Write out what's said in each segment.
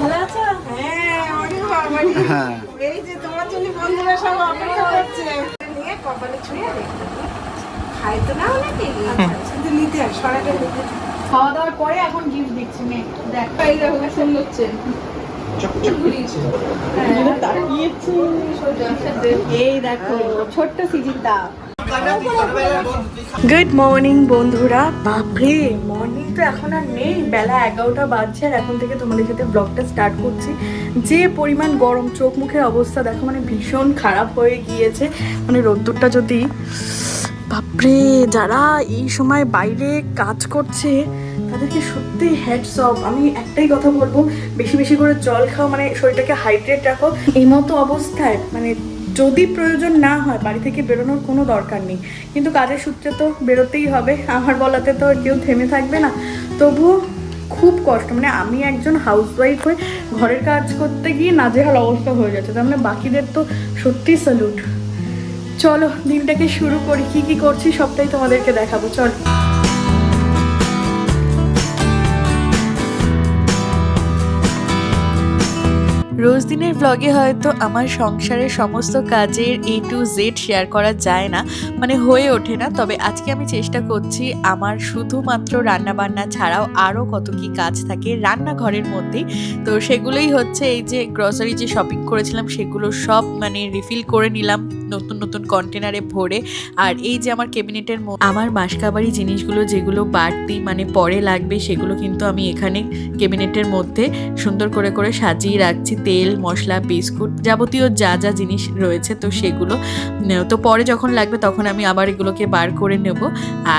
ভালো আছো? হ্যাঁ ওরে বাবারে। হ্যাঁ। এই যে তোমার জন্য বন্ধুরা সব অপেক্ষা করছে। নিয়ে কপালে ছুঁয়ে দেখতে খাই তো না অনেকে। শুধু নিতে হয় সরাটা নিতে। খাওয়া দাওয়ার পরে এখন গিফট দিচ্ছি মেয়ে। দেখ। এই দেখো সুন্দর চেন এই দেখো ছোট্ট সিজিতা গুড মর্নিং বন্ধুরা। বাপরে মর্নিং তো এখন আর নেই। বেলা এগারোটা বাজছে আর এখন থেকে তোমাদের সাথে ব্লগটা স্টার্ট করছি। যে পরিমাণ গরম, চোখ মুখের অবস্থা দেখো মানে ভীষণ খারাপ হয়ে গিয়েছে। মানে রোদ্দুরটা যদি, বাপরে, যারা এই সময় বাইরে কাজ করছে, তাদেরকে সত্যি হ্যাডস অফ আমি একটাই কথা বলব, বেশি বেশি করে জল খাও মানে শরীরটাকে হাইড্রেট রাখো। এই মতো অবস্থায় মানে যদি প্রয়োজন না হয়, বাড়ি থেকে বেরোনোর কোনো দরকার নেই। কিন্তু কাজের সূত্রে তো বেরোতেই হবে, আমার বলাতে তো কেউ থেমে থাকবে না। তবুও খুব কষ্ট মানে আমি একজন হাউসওয়াইফ হয়ে ঘরের কাজ করতে গিয়ে নাজেহাল অবস্থা হয়ে যাচ্ছে, তার মানে বাকিদের তো সত্যি স্যালুট চলো, দিনটাকে শুরু করি, কি কি করছি সবটাই তোমাদেরকে দেখাবো, চলো। রোজ দিনের ব্লগে হয়তো আমার সংসারের সমস্ত কাজের এ টু জেড শেয়ার করা যায় না মানে হয়ে ওঠে না। তবে আজকে আমি চেষ্টা করছি আমার শুধুমাত্র রান্নাবান্না ছাড়াও আরও কত কি কাজ থাকে রান্নাঘরের মধ্যেই। তো সেগুলোই হচ্ছে এই যে গ্রসারি যে শপিং করেছিলাম, সেগুলো সব মানে রিফিল করে নিলাম নতুন নতুন কন্টেনারে ভরে। আর এই যে আমার ক্যাবিনেটের আমার বাঁশকাবাড়ি জিনিসগুলো যেগুলো বাড়তি মানে পরে লাগবে, সেগুলো কিন্তু আমি এখানে ক্যাবিনেটের মধ্যে সুন্দর করে করে সাজিয়ে রাখছি। তেল, মশলা, বিস্কুট যাবতীয় যা যা জিনিস রয়েছে তো সেগুলো তো পরে যখন লাগবে তখন আমি আবার এগুলোকে বার করে নেব।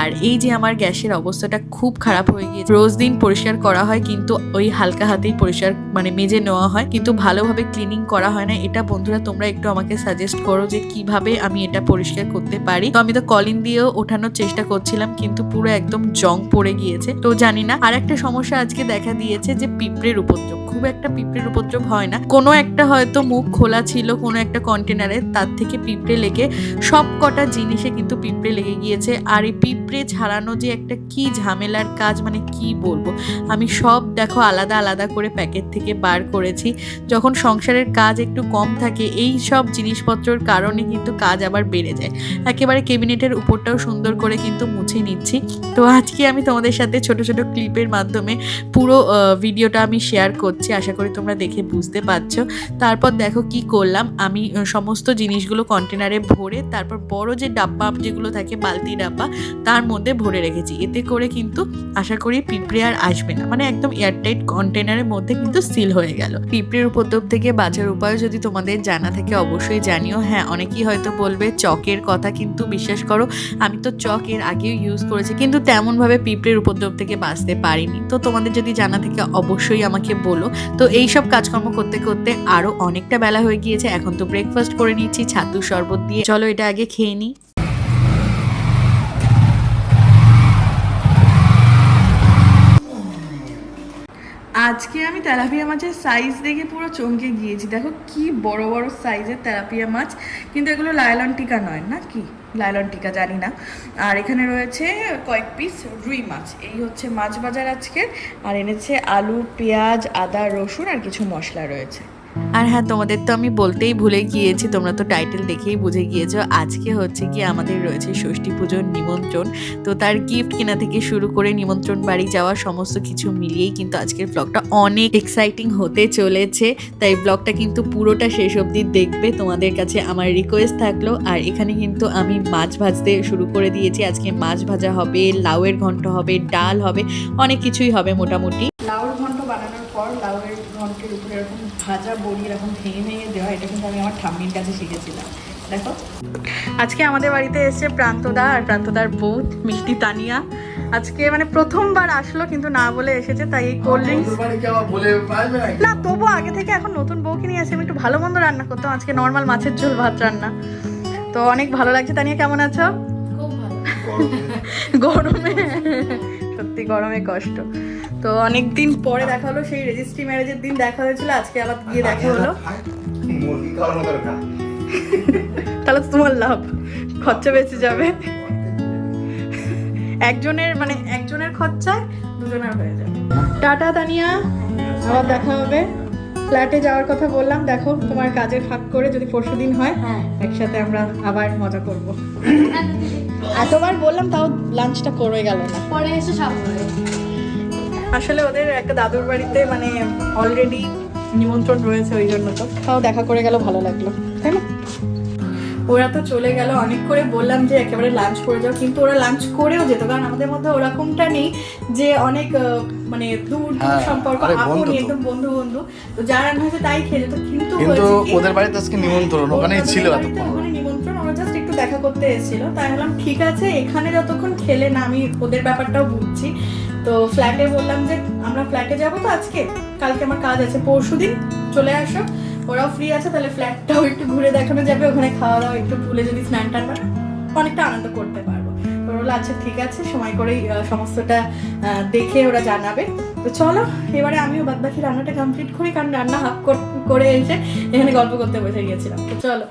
আর এই যে আমার গ্যাসের অবস্থাটা খুব খারাপ হয়ে গিয়েছে। রোজ দিন পরিষ্কার করা হয় কিন্তু ওই হালকা হাতেই পরিষ্কার মানে মেজে নেওয়া হয়। কিন্তু ভালোভাবে ক্লিনিং করা হয় না। এটা বন্ধুরা তোমরা একটু আমাকে সাজেস্ট করো যে কীভাবে আমি এটা পরিষ্কার করতে পারি। তো আমি তো কলিন দিয়েও ওঠানোর চেষ্টা করছিলাম কিন্তু পুরো একদম জং পড়ে গিয়েছে। তো জানি না। আর একটা সমস্যা আজকে দেখা দিয়েছে যে পিঁপড়ের উপদ্রব। খুব একটা পিঁপড়ের উপদ্রব হয় না। কোনো একটা হয়তো মুখ খোলা ছিল কোনো একটা কন্টেনারে তার থেকে পিঁপড়ে লেগে সব কটা জিনিসে কিন্তু পিঁপড়ে লেগে গিয়েছে। আর এই পিঁপড়ে ছাড়ানো যে একটা কি ঝামেলার কাজ মানে কি বলব? আমি সব দেখো আলাদা আলাদা করে প্যাকেট থেকে বার করেছি। যখন সংসারের কাজ একটু কম থাকে, এই সব জিনিসপত্রের কারণে কিন্তু কাজ আবার বেড়ে যায়। একেবারে কেবিনেটের উপরটাও সুন্দর করে কিন্তু মুছে নিচ্ছি। তো আজকে আমি তোমাদের সাথে ছোট ছোট ক্লিপের মাধ্যমে পুরো ভিডিওটা আমি শেয়ার করছি। আশা করি তোমরা দেখে বুঝতে পারছ তারপর দেখো কি করলাম, আমি সমস্ত জিনিসগুলো কন্টেনারে ভরে, তারপর বড় যে ডাব্বা যেগুলো থাকে, বালতি ডাব্বা, তার মধ্যে ভরে রেখেছি। এতে করে কিন্তু আশা করি পিঁপড়ে আর আসবে না। মানে একদম এয়ারটাইট কন্টেনারের মধ্যে কিন্তু সিল হয়ে গেল। পিঁপড়ের উপদ্রব থেকে বাঁচার উপায় যদি তোমাদের জানা থাকে, অবশ্যই জানিও। হ্যাঁ অনেকেই হয়তো বলবে, চকের কথা কিন্তু বিশ্বাস করো, আমি তো চক এর আগেও ইউজ করেছি, কিন্তু তেমনভাবে পিঁপড়ের উপদ্রব থেকে বাঁচতে পারিনি। তো তোমাদের যদি জানা থাকে, অবশ্যই আমাকে বলো। তো এই সব কাজকর্ম করতে করতে আরও অনেকটা বেলা হয়ে গিয়েছে। এখন তো ব্রেকফাস্ট করে নিচ্ছি, ছাতু শরবত দিয়ে। চলো এটা আগে খেয়ে নিই। আজকে আমি তেলাপিয়া মাছের সাইজ দেখে পুরো চমকে গিয়েছি। দেখো কি বড় বড় সাইজের তেলাপিয়া মাছ। কিন্তু এগুলো লায়লন টিকা নয় না কি লায়লন টিকা, জানি না। আর এখানে রয়েছে কয়েক পিস রুই মাছ। এই হচ্ছে মাছ বাজার আজকের। আর এনেছে আলু, পেঁয়াজ, আদা, রসুন আর কিছু মশলা রয়েছে। আর হ্যাঁ তোমাদের তো আমি বলতেই ভুলে গিয়েছি, তোমরা তো টাইটেল দেখেই বুঝে গিয়েছো, আজকে হচ্ছে কি আমাদের রয়েছে ষষ্ঠী পুজোর নিমন্ত্রণ। তো তার গিফট কেনা থেকে শুরু করে নিমন্ত্রণ বাড়ি যাওয়া সমস্ত কিছু মিলিয়েই কিন্তু আজকের ব্লগটা অনেক এক্সাইটিং হতে চলেছে। তাই ব্লগটা কিন্তু পুরোটা শেষ অবধি দেখবে, তোমাদের কাছে আমার রিকোয়েস্ট থাকল। আর এখানে কিন্তু আমি মাছ ভাজতে শুরু করে দিয়েছি। আজকে মাছ ভাজা হবে, লাউয়ের ঘন্ট হবে, ডাল হবে, অনেক কিছুই হবে মোটামুটি লাউয়ের ঘন্ট বানানোর পর লাউয়ের ঘন্টের উপরে এরকম ভাজা বড়ি এরকম ভেঙে ভেঙে দেওয়া এটা কিন্তু আমি আমার ঠাম্মির কাছে শিখেছিলাম। দেখো। আজকে আমাদের বাড়িতে এসেছে প্রান্তদা আর প্রান্তদার বউ মিষ্টি তানিয়া। আজকে মানে প্রথমবার আসলো কিন্তু না বলে এসেছে তাই এই কোল্ড ড্রিঙ্কস না। তবু আগে থেকে এখন নতুন বউকে নিয়ে আসি আমি একটু ভালো মন্দ রান্না করতাম। আজকে নর্মাল মাছের ঝোল ভাত রান্না। তো অনেক ভালো লাগছে। তানিয়া কেমন আছো? গরমে। সত্যি গরমে কষ্ট। তো অনেক দিন পরে দেখা হলো সেই রেজিস্ট্রি ম্যারেজের দিন দেখা হয়েছিল আজকে আবার গিয়ে দেখা হলো। তাহলে তোমার লাভ খরচা বেঁচে যাবে। একজনের মানে একজনের খরচায় দুজনের হয়ে যাবে। টাটা তানিয়া। আবার দেখা হবে। ফ্ল্যাটে যাওয়ার কথা বললাম দেখো তোমার কাজের ফাঁক করে যদি পরশু দিন হয় হ্যাঁ। একসাথে আমরা আবার মজা করব। এতবার বললাম তাও লাঞ্চটা করে গেল না। পরে এসে সব আসলে ওদের একটা দাদুর বাড়িতে মানে অলরেডি নিমন্ত্রণ রয়েছে ওই জন্য তো। তাও দেখা করে গেল ভালো লাগল। তাই না? ওরা তো চলে গেল অনেক করে বললাম যে একেবারে লাঞ্চ করে যাও কিন্তু ওরা লাঞ্চ করেও যেত কারণ আমাদের মধ্যে ওরকমটা নেই যে অনেক আহ, মানে দূর দূর হ্যাঁ, সম্পর্ক আরে আপনি একদম বন্ধু বন্ধু তো। যারা রান্না হয়েছে তাই খেয়ে যেত কিন্তু ওদের বাড়িতে আজকে নিমন্ত্রণ ওখানেই ছিল এতক্ষণ। একটু দেখা করতে এসেছিল। তাই বললাম ঠিক আছে এখানে যতক্ষণ খেলে না আমি ওদের ব্যাপারটাও বুঝছি। তো ফ্ল্যাটে বললাম যে আমরা ফ্ল্যাটে যাব তো আজকে? কালকে আমার কাজ আছে। পরশু দিন চলে আসো। ওরাও ফ্রি আছে তাহলে ফ্ল্যাটটাও একটু ঘুরে দেখানো যাবে। ওখানে খাওয়া দাওয়া একটু পুলে যদি স্নান টান করে অনেকটা আনন্দ করতে পারব। তো বলল, আচ্ছা ঠিক আছে সময় করেই সমস্তটা দেখে ওরা জানাবে। তো চলো এবারে আমিও বাদ বাকি রান্নাটা কমপ্লিট করি কারণ রান্না হাফ করে এসে এখানে গল্প করতে বসে গিয়েছিলাম। তো চলো।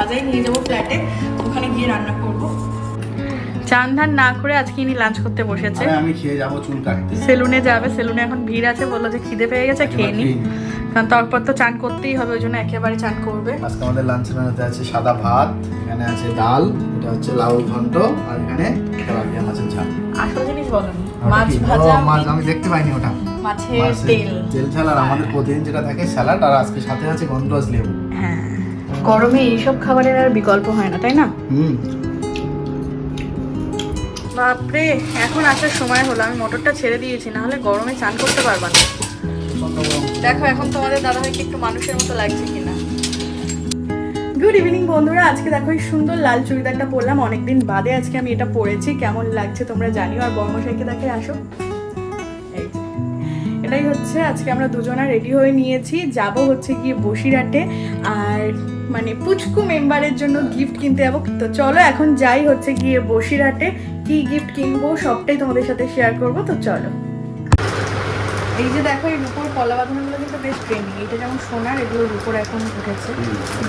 ভাজাই নিয়ে যাব ফ্ল্যাটে ওখানে গিয়ে রান্না করব। চান ধান না করে আজকে ইনি লাঞ্চ করতে বসেছে। আমি খেয়ে যাব চুল কাটতে। সেলুনে যাবে সেলুনে এখন ভিড় আছে বলল যে খিদে পেয়ে গেছে খেয়ে নি। কারণ তারপর তো চান করতেই হবে ওই জন্য একেবারে চান করবে। আজকে আমাদের লাঞ্চের মেনুতে আছে সাদা ভাত এখানে আছে ডাল এটা হচ্ছে লাউ ঘন্ট আর এখানে তেলাপিয়া মাছের ঝাল। আসল জিনিস বলো ওটা মাছ ভাজা মাছ আমি দেখতে পাইনি ওটা। মাছের তেল। তেল ঝাল আর আমাদের প্রতিদিন যেটা থাকে স্যালাড আর আজকে সাথে আছে গন্ধরাজ লেবু। গরমে এইসব খাবারের আর বিকল্প হয় না তাই না? বাপরে এখন আসার সময় হলো আমি মোটরটা ছেড়ে দিয়েছি না হলে গরমে চান করতে পারবা না। দেখো এখন তোমাদের দাদা ভাইকে একটু মানুষের মতো লাগছে কিনা। গুড ইভিনিং বন্ধুরা। আজকে দেখো এই সুন্দর লাল চুড়িদারটা পরলাম। অনেকদিন বাদে আজকে আমি এটা পরেছি। কেমন লাগছে তোমরা জানিও আর বর্মশাইকে দেখে আসো। এটাই হচ্ছে আজকে আমরা দুজনা রেডি হয়ে নিয়েছি। যাব হচ্ছে গিয়ে বসিরহাটে। আর মানে পুচকু মেম্বারের জন্য গিফট কিনতে যাব। তো চলো এখন যাই হচ্ছে গিয়ে বসিরহাটে কি গিফট কিনবো সবটাই তোমাদের সাথে শেয়ার করব তো চলো। এই যে দেখো এই রূপোর কলা বাঁধানোগুলো কিন্তু বেশ ট্রেন্ডিং এটা যেমন সোনার এগুলো রূপোর এখন উঠেছে।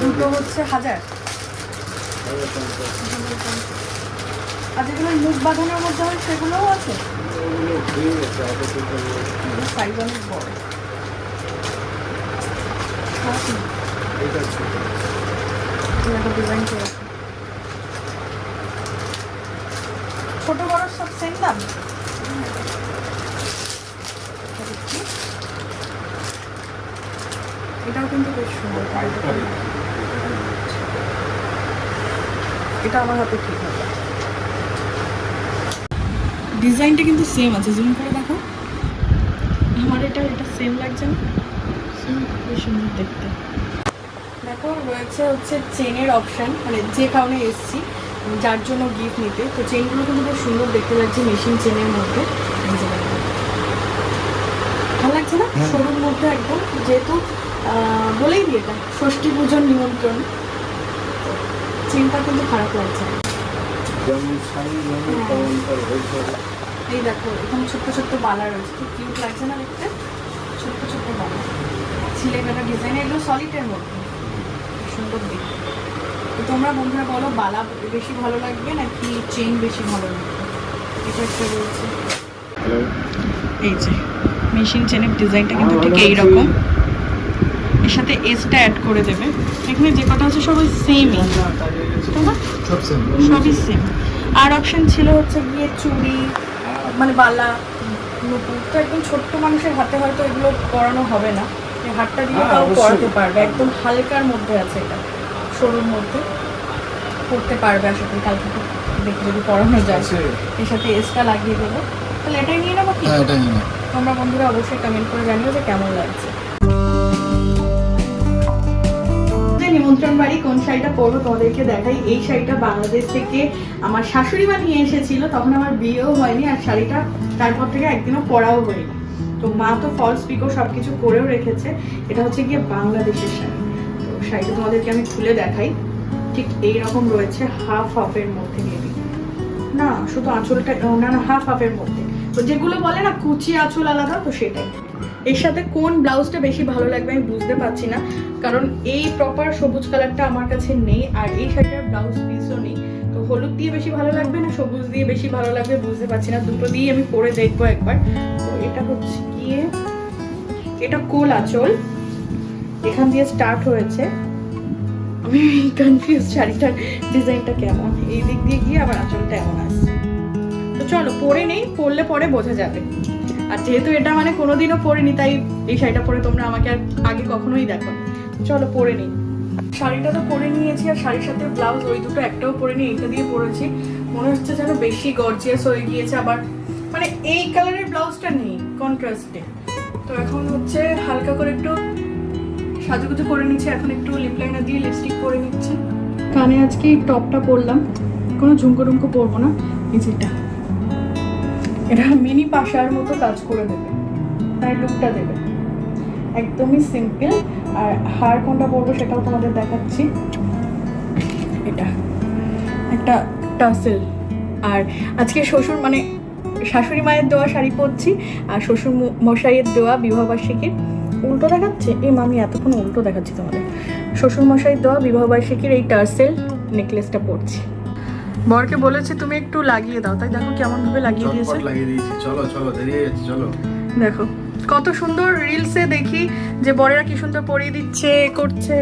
দুটো হচ্ছে হাজার। আর যেগুলো মুখ বাঁধানোর মধ্যে হয় সেগুলোও আছে? সাইজ অনেক বড়। ডিজাইন করে। ছোট বড় সব সেম দাম? এটাও কিন্তু বেশ সুন্দর। এটা আমার হাতে ঠিক হবে ডিজাইনটা কিন্তু সেম আছে। জুম করে দেখো। আমার এটা এটা সেম লাগছে না। সুন্দর দেখতে। দেখো রয়েছে হচ্ছে চেনের অপশন মানে যে কারণে এসছি যার জন্য গিফট নিতে। তো চেনগুলো কিন্তু খুব সুন্দর দেখতে লাগছে মেশিন চেনের মধ্যে। ভালো লাগছে না। সরুর মধ্যে একদম যেহেতু বলেই দিই এটা ষষ্ঠী পুজোর নিমন্ত্রণ। চেনটা কিন্তু খারাপ লাগছে না। এই দেখো এখানে ছোট্ট ছোট্ট বালা রয়েছে। খুব কিউট লাগছে না দেখতে? ছোট্ট ছোট্ট বালা। ছিলে কাটা ডিজাইন এগুলো সলিডের মধ্যে। সুন্দর দেখতে তো তোমরা বন্ধুরা বলো বালা বেশি ভালো লাগবে নাকি চেন বেশি ভালো লাগবে? এটা একটা রয়েছে। এই যে মেশিন চেনের ডিজাইনটা কিন্তু ঠিক এইরকম। এর সাথে এসটা অ্যাড করে দেবে। এখানে যে কটা আছে সবাই সেমই তাই না? সবই সেম আর অপশন ছিল হচ্ছে গিয়ে চুড়ি মানে বালা নুপুর তো একদম ছোট্ট মানুষের হাতে হয়তো এগুলো পরানো হবে না। হাতটা দিয়ে হ্যাঁ, তাও। পরাতে পারবে। একদম হালকার মধ্যে আছে এটা। সরুর মধ্যে। পরতে পারবে আশা করি কালকে দেখে যদি পরানো যায়। এর সাথে এসটা লাগিয়ে দেবো। তাহলে এটাই নিয়ে নেব কি? হ্যাঁ তোমরা বন্ধুরা অবশ্যই কমেন্ট করে জানিও যে কেমন লাগছে। যে নিমন্ত্রণ বাড়ি কোন শাড়িটা পরবো তোমাদেরকে দেখাই। এই শাড়িটা বাংলাদেশ থেকে আমার শাশুড়ি মা নিয়ে এসেছিল। তখন আমার বিয়েও হয়নি আর শাড়িটা তারপর থেকে একদিনও পরাও হয়নি। তো মা তো ফলস পিকো সব কিছু করেও রেখেছে। এটা হচ্ছে গিয়ে বাংলাদেশের শাড়ি তো শাড়িটা তোমাদেরকে আমি খুলে দেখাই। ঠিক এই রকম রয়েছে হাফ হাফের মধ্যে মেবি না, শুধু আঁচলটা না না হাফ হাফের মধ্যে। তো যেগুলো বলে না, কুচি আঁচল আলাদা, তো সেটাই। এর সাথে কোন ব্লাউজটা বেশি ভালো লাগবে আমি বুঝতে পারছি না। কারণ এই প্রপার সবুজ কালারটা আমার কাছে নেই, আর এই শাড়িটার ব্লাউজ পিসও নেই। তো হলুদ দিয়ে বেশি ভালো লাগবে না, সবুজ দিয়ে বেশি ভালো লাগবে বুঝতে পারছি না। দুটো দিয়েই আমি পরে দেখব একবার। তো এটা হচ্ছে গিয়ে এটা কোল আঁচল। এখান দিয়ে স্টার্ট হয়েছে। আমি কনফিউজ শাড়িটার ডিজাইনটা কেমন? এই দিক দিয়ে গিয়ে আবার আঁচলটা এমন আসছে। তো চলো, পরে নেই, পরলে পরে বোঝা যাবে। আর যেহেতু এটা মানে কোনোদিনও পরিনি, তাই এই শাড়িটা পরে তোমরা আমাকে আর আগে কখনোই দেখো চলো, পরে নিই। শাড়িটা তো পরে নিয়েছি, আর শাড়ির সাথে ব্লাউজ ওই দুটো একটাও পরে নিই এটা দিয়ে পরেছি। মনে হচ্ছে যেন বেশি গর্জিয়াস হয়ে গিয়েছে, আবার মানে এই কালারের ব্লাউজটা নেই কন্ট্রাস্টে তো এখন হচ্ছে হালকা করে একটু সাজুগুজু করে নিচ্ছি, এখন একটু লিপ লাইনার দিয়ে লিপস্টিক পরে নিচ্ছি। কানে আজকে এই টপটা পরলাম, কোনো ঝুমকো টুমকো পরবো না নিচেটা এটা। মিনি পাশার মতো কাজ করে দেবে, তাই লুকটা দেবে। একদমই সিম্পল আর হার কোনটা পরবো সেটাও তোমাদের দেখাচ্ছি। এটা, একটা টাসেল আর আজকে শ্বশুর মানে শাশুড়ি মায়ের দেওয়া শাড়ি পরছি আর শ্বশুর মশাইয়ের দেওয়া বিবাহবার্ষিকীর উল্টো দেখাচ্ছে? এই মামি এতক্ষণ উল্টো দেখাচ্ছি তোমাদের। শ্বশুর মশাইয়ের দেওয়া বিবাহবার্ষিকীর এই টার্সেল নেকলেসটা পরছি। বরকে বলেছি তুমি একটু লাগিয়ে দাও। তাই দেখো কেমন ভাবে লাগিয়ে দিয়েছে। লাগিয়ে দিয়েছি। চলো চলো দেরি হয়ে যাচ্ছে চলো। দেখো কত সুন্দর রিলসে দেখি যে বরেরা কি সুন্দর পরিয়ে দিচ্ছে করছে।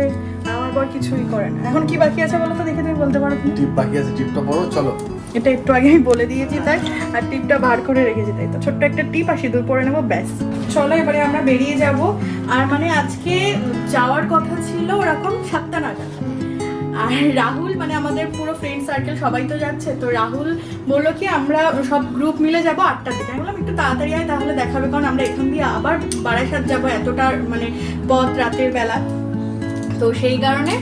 আমার বর কিছুই করে না। এখন কি বাকি আছে বলো তো? দেখে তুমি বলতে পারো? টিপ বাকি আছে টিপটা পরো চলো। এটা একটু আগে আমি বলে দিয়েছি তাই, আর টিপটা বার করে রেখেছি তাই তো। ছোট্ট একটা টিপ আর সিঁদুর পরে নেব, ব্যাস। চলো এবারে আমরা বেরিয়ে যাব। আর মানে আজকে যাওয়ার কথা ছিল ওরকম সাতটা নাগাদ। আর রাহুল মানে আমাদের পুরো ফ্রেন্ড সার্কেল সবাই তো যাচ্ছে, তো রাহুল বলল কি, আমরা সব গ্রুপ মিলে যাব আটটার দিকে। আমি বললাম, একটু তাড়াতাড়ি আয়, তাহলে দেখাবে, কারণ আমরা এখান দিয়ে আবার বারাসাত যাব এতটা মানে পথ রাতের বেলা। তো সেই কারণে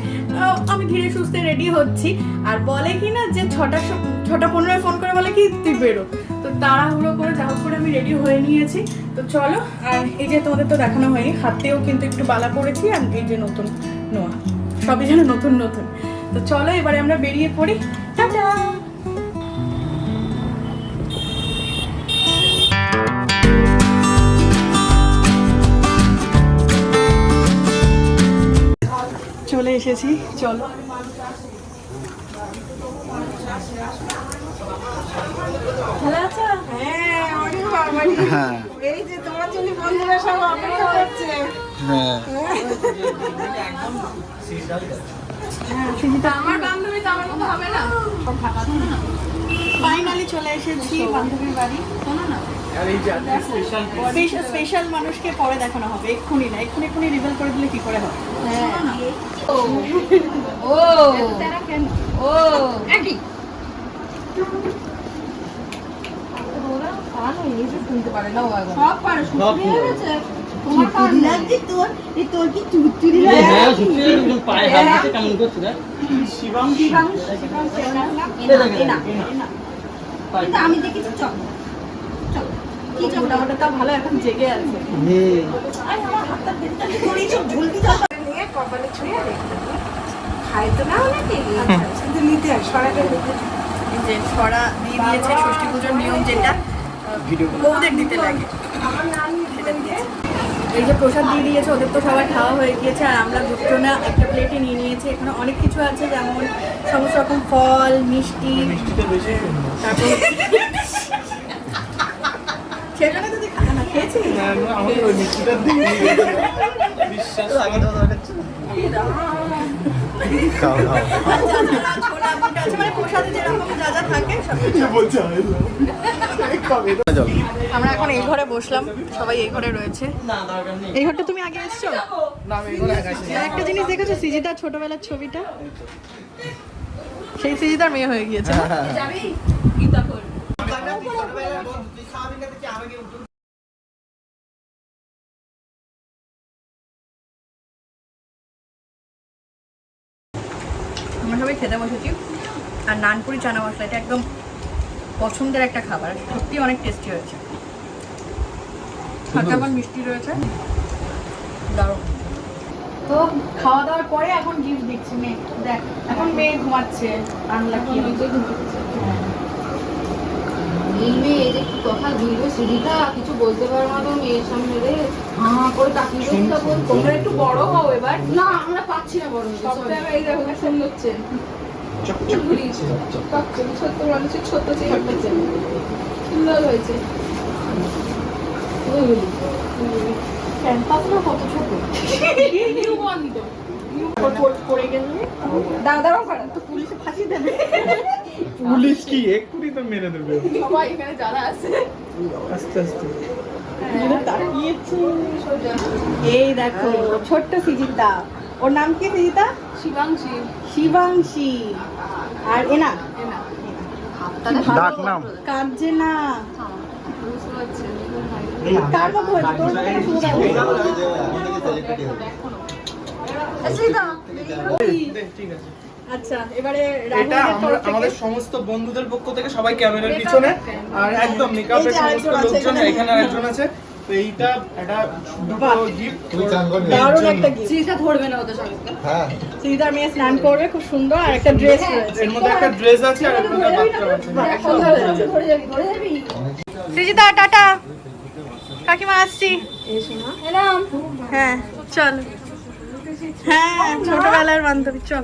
আমি ধীরে সুস্থে রেডি হচ্ছি। আর বলে কি না যে ছটার স- ছটা পনেরোয় ফোন করে বলে কি, তুই বেরো। তো তাড়াহুড়ো করে যা করে আমি রেডি হয়ে নিয়েছি। তো চলো, আর এই যে তোমাদের তো দেখানো হয়নি, হাতেও কিন্তু একটু বালা পড়েছি, আর এই যে নতুন নোয়া। সবই যেন নতুন নতুন। তো চলো, এবারে আমরা বেরিয়ে পড়ি। টাটা! চলে এসেছি, চলো ভালো আছো হ্যাঁ ওরে বাবারে। হ্যাঁ এই যে তোমার জন্য বন্ধুরা সব অপেক্ষা করছে হ্যাঁ আমার বান্ধবী তো আমার মতো হবে না। ফাইনালি চলে এসেছি বান্ধবীর বাড়ি। শোনো না। স্পেশাল স্পেশাল মানুষকে পরে দেখানো হবে এক্ষুনি না এক্ষুনি এক্ষুনি রিভেল করে দিলে কি করে হবে? ও। ও। ও আমি দেখেছি চল চল কি চল মোটামুটি তাও ভালো এখন জেগে আছে আমার হাতটা ঝুলকি জল নিয়ে কপালে ছুঁয়ে দেখতে তো না অনেকে নিতে সরাটা নিতে। এই যে ছড়া দিয়ে দিয়েছে ষষ্ঠী পুজোর নিয়ম যেটা বউদের দিতে লাগে। সেটা দিয়েছে। এই যে প্রসাদ দিয়ে দিয়েছে ওদের তো সবার খাওয়া হয়ে গিয়েছে আর আমরা দুটো না একটা প্লেটে নিয়ে নিয়েছি। এখানে অনেক কিছু আছে যেমন সমস্ত রকম ফল মিষ্টি তারপর সেজন্য তো তুই খানা খাও খাও মানে আমরা এখন এই ঘরে বসলাম সবাই এই ঘরে রয়েছে। এই ঘরটা তুমি আগে এসছো? একটা জিনিস দেখেছ সিজিতার ছোটবেলার ছবিটা? সেই সিজিতার মেয়ে হয়ে গিয়েছে। আমরা সবাই খেতে বসেছি। আর নানপুরি চানা মশলা এটা একদম পছন্দের একটা খাবার। সত্যি অনেক টেস্টি হয়েছে। হালকা মিষ্টি রয়েছে। দারুণ। তো খাওয়া দাওয়ার পরে এখন গিফট দিচ্ছে মেয়ে। দেখ এখন মেয়ে ঘুমাচ্ছে। আনলা কি এই মেয়ে এই যে কি কথা কিছু বলতে পারো না তো মেয়ের সামনে রে। হাঁ করে তাকিয়ে রয়েছে বলতো তোমরা একটু বড় হও এবার। না আমরা পাচ্ছি না বড় হতে, sorry। এই দেখো সুন্দর হচ্ছে ছোট্ট মানুষের সুন্দর হয়েছে। ক্যাম্পাসটা কত ছোট? নিউ পুলিশে ফাঁসি দেবে। পুলিশ কি? এক্ষুনি তো মেরে দেবে। সবাই এখানে যারা আছে। আস্তে আস্তে। এই দেখো ছোট্ট সিজিতা। ওর নাম কি সিজিতা? শিবাংশী। শিবাংশী। আর এনা? কাঁদছে না। বুঝতে কার মতো হয়েছে? তোর মতো না সুন্দর ঠিক আছে আচ্ছা এবারে এটা আমাদের সমস্ত বন্ধুদের পক্ষ থেকে সবাই ক্যামেরার পিছনে। আর একদম মেকআপের সমস্ত লোকজন এখানে। এখানে আছে। তো এইটা একটা গিফট দারুণ একটা গিফট চিঠিটা ধরবে না ওদের সঙ্গে। সিজিতার মেয়ে স্নান করবে খুব সুন্দর আর একটা ড্রেস রয়েছে। এর মধ্যে একটা ড্রেস আছে আর বাচ্চা সৃজিতা টাটা। কাকিমা আসছি। হ্যাঁ চল। হ্যাঁ ছোটবেলার বান্ধবী চল।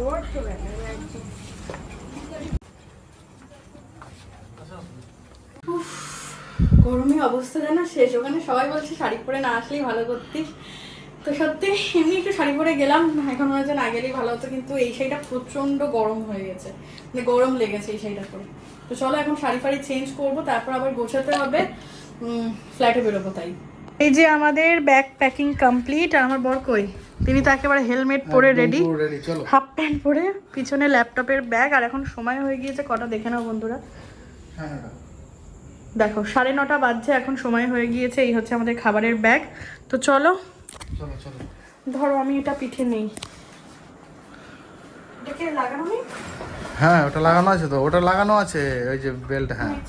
গরমে অবস্থা যেন শেষ। ওখানে সবাই বলছে শাড়ি পরে না আসলেই ভালো করতিস। তো সত্যি এমনি একটু শাড়ি পরে গেলাম। এখন মনে হচ্ছে না গেলেই ভালো হতো কিন্তু এই শাড়িটা প্রচণ্ড গরম হয়ে গেছে। মানে গরম লেগেছে এই শাড়িটা পরে। তো চলো এখন শাড়ি ফাড়ি চেঞ্জ করব তারপর আবার গোছাতে হবে। ফ্ল্যাটে বেরোবো তাই। এই যে আমাদের ব্যাগ প্যাকিং কমপ্লিট আর আমার বর কই? তিনি তো একেবারে হেলমেট পরে রেডি হাফ প্যান্ট পরে পিছনে ল্যাপটপের ব্যাগ আর এখন সময় হয়ে গিয়েছে কটা দেখে নাও বন্ধুরা। হ্যাঁ হ্যাঁ দেখো সাড়ে নটা বাজছে এখন সময় হয়ে গিয়েছে এই হচ্ছে আমাদের খাবারের ব্যাগ তো চলো চলো চলো। ধরো আমি এটা পিঠে নেই। হ্যাঁ ওটা লাগানো আছে তো ওটা লাগানো আছে ওই যে বেল্ট হ্যাঁ। হয়ে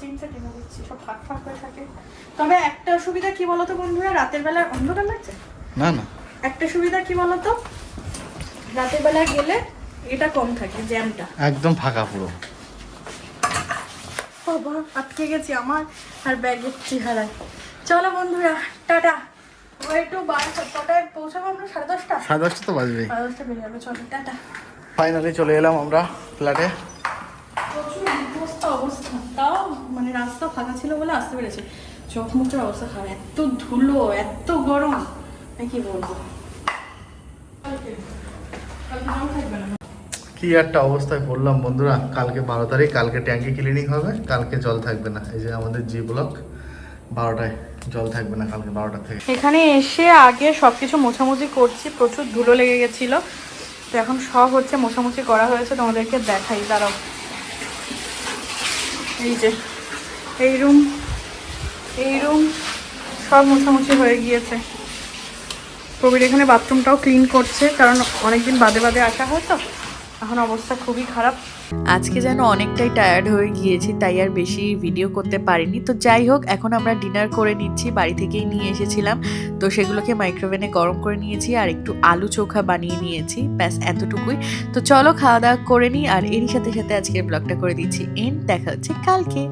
তবে একটা সুবিধা কি বলতো বন্ধুরা রাতের বেলা অন্ধকার লাগছে? না না। একটা সুবিধা কি বলতো? রাতের বেলা গেলে এটা কম থাকে জ্যামটা। একদম ফাঁকা পুরো। বাবা আটকে গেছি আমার আর ব্যাগের চেহারায়। চলো বন্ধুরা টাটা। একটু কটায় পৌঁছাবো আমরা? সাড়ে দশটা? সাড়ে দশটা তো বাজবেই। সাড়ে দশটা বেজে যাবে চলো টাটা। ফাইনালি চলে এলাম আমরা ফ্ল্যাটে। অবস্থা। তাও মানে রাস্তা ফাঁকা ছিল বলে আসতে পেরেছি। চোখ মুখের অবস্থা খারাপ। এত ধুলো এত গরম। আমি কি বলব কালকে কালকে নাও থাকবে না কি একটা অবস্থায় পড়লাম বন্ধুরা। কালকে বারো তারিখ, কালকে ট্যাঙ্কি ক্লিনিং হবে, কালকে জল থাকবে না। এই যে আমাদের জি ব্লক বারোটায় জল থাকবে না কালকে বারোটা থেকে। এখানে এসে আগে সব কিছু মোছামুছি করছি, প্রচুর ধুলো লেগে গেছিল। তো এখন সব হচ্ছে মোছামুছি করা হয়েছে, তোমাদেরকে দেখাই, দাঁড়াও। এই যে, এই রুম এই রুম সব মোছামুছি হয়ে গিয়েছে। প্রবীর এখানে বাথরুমটাও ক্লিন করছে, কারণ অনেকদিন বাদে বাদে আসা হয় তো এখন অবস্থা খুবই খারাপ। আজকে যেন অনেকটাই টায়ার্ড হয়ে গিয়েছি, তাই আর বেশি ভিডিও করতে পারিনি। তো যাই হোক, এখন আমরা ডিনার করে নিচ্ছি, বাড়ি থেকেই নিয়ে এসেছিলাম। তো সেগুলোকে মাইক্রোওভেনে গরম করে নিয়েছি, আর একটু আলু চোখা বানিয়ে নিয়েছি, ব্যাস এতটুকুই। তো চলো খাওয়া দাওয়া করে নিই, আর এরই সাথে সাথে আজকের ব্লগটা করে দিচ্ছি। এন্ড দেখা হচ্ছে কালকে।